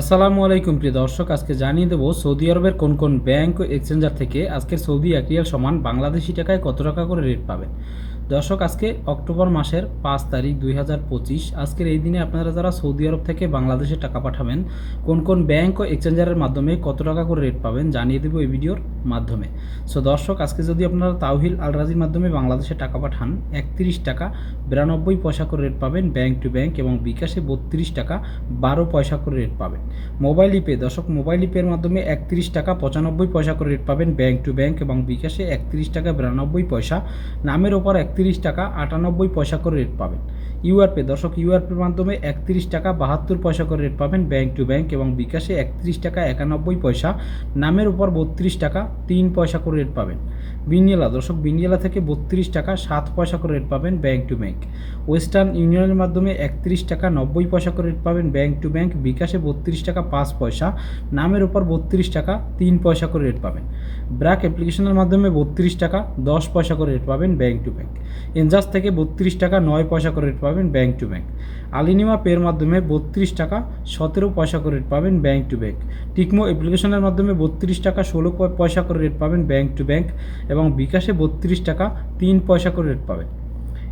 আসসালামু আলাইকুম, প্রিয় দর্শক। আজকে জানিয়ে দেবো, সৌদি আরবের কোন কোন ব্যাংক ও এক্সচেঞ্জার থেকে আজকের সৌদি এক রিয়াল সমান বাংলাদেশি টাকায় কত টাকা করে রেট পাবেন? দর্শক, আজকে অক্টোবর মাসের পাঁচ তারিখ দুই হাজার পঁচিশ। আজকের এই দিনে আপনারা যারা সৌদি আরব থেকে বাংলাদেশে টাকা পাঠাবেন, কোন কোন ব্যাংক ও এক্সচেঞ্জারের মাধ্যমে কত টাকা করে রেট পাবেন জানিয়ে দেবো এই ভিডিওর মাধ্যমে। সো দর্শক, আজকে যদি আপনারা তাওহিল আল রাজির মাধ্যমে বাংলাদেশে টাকা পাঠান, একত্রিশ টাকা বিরানব্বই পয়সা করে রেট পাবেন ব্যাঙ্ক টু ব্যাঙ্ক এবং বিকাশে বত্রিশ টাকা বারো পয়সা করে রেট পাবেন। মোবাইল ইপে দর্শক মোবাইল ইপের মাধ্যমে একত্রিশ টাকা পঁচানব্বই পয়সা করে রেট পাবেন ব্যাঙ্ক টু ব্যাঙ্ক এবং বিকাশে একত্রিশ টাকা বিরানব্বই পয়সা। নামের ওপর একত্রিশ টাকা আটানব্বই পয়সা করে রেট পাবেন। ইউআরপে, দর্শক, ইউআরপির মাধ্যমে একত্রিশ টাকা বাহাত্তর পয়সা করে রেট পাবেন ব্যাংক টু ব্যাংক এবং বিকাশে একত্রিশ টাকা একানব্বই পয়সা, নামের উপর বত্রিশ টাকা তিন পয়সা করে রেট পাবেন। বিনিয়ালা, দর্শক, বিনিয়ালা থেকে বত্রিশ টাকা সাত পয়সা করে রেট পাবেন ব্যাংক টু ব্যাংক ওয়েস্টার্ন ইউনিয়নের মাধ্যমে একত্রিশ টাকা নব্বই পয়সা করে রেট পাবেন ব্যাংক টু ব্যাংক বিকাশে বত্রিশ টাকা পাঁচ পয়সা, নামের উপর বত্রিশ টাকা তিন পয়সা করে রেট পাবেন। ব্র্যাক অ্যাপ্লিকেশনের মাধ্যমে বত্রিশ টাকা দশ পয়সা করে রেট পাবেন ব্যাংক টু ব্যাংক এনজাস থেকে বত্রিশ টাকা নয় পয়সা করে রেট পাবেন ব্যাংক টু ব্যাংক আলিনিমা পের মাধ্যমে বত্রিশ টাকা সতেরো পয়সা করে রেট পাবেন ব্যাংক টু ব্যাংক টিকমো অ্যাপ্লিকেশনের মাধ্যমে বত্রিশ টাকা ষোলো পয়সা করে রেট পাবেন ব্যাংক টু ব্যাংক এবং বিকাশে বত্রিশ টাকা তিন পয়সা করে রেট পাবেন।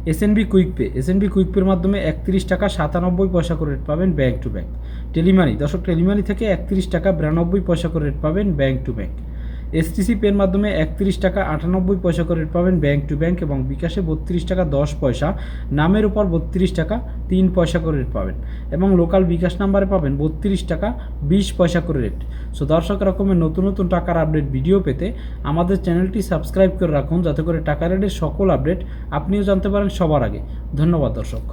SNB quick pay SNB quick পের মাধ্যমে একত্রিশ টাকা সাতানব্বই পয়সা করে রেট পাবেন ব্যাংক টু ব্যাংক টেলিমানি দর্শক টেলিমানি থেকে একত্রিশ টাকা বিরানব্বই পয়সা করে রেট পাবেন ব্যাংক টু ব্যাংক এসটিসি পের মাধ্যমে একত্রিশ টাকা আটানব্বই পয়সা করে পাবেন ব্যাংক টু ব্যাংক এবং বিকাশে বত্রিশ টাকা দশ পয়সা, নামের উপর বত্রিশ টাকা তিন পয়সা করে রেট পাবেন এবং লোকাল বিকাশ নাম্বারে পাবেন বত্রিশ টাকা বিশ পয়সা করে রেট সো দর্শক রকমের নতুন নতুন টাকার আপডেট ভিডিও পেতে আমাদের চ্যানেলটি সাবস্ক্রাইব করে রাখুন, যাতে করে টাকা রেটের সকল আপডেট আপনিও জানতে পারেন সবার আগে। ধন্যবাদ, দর্শক।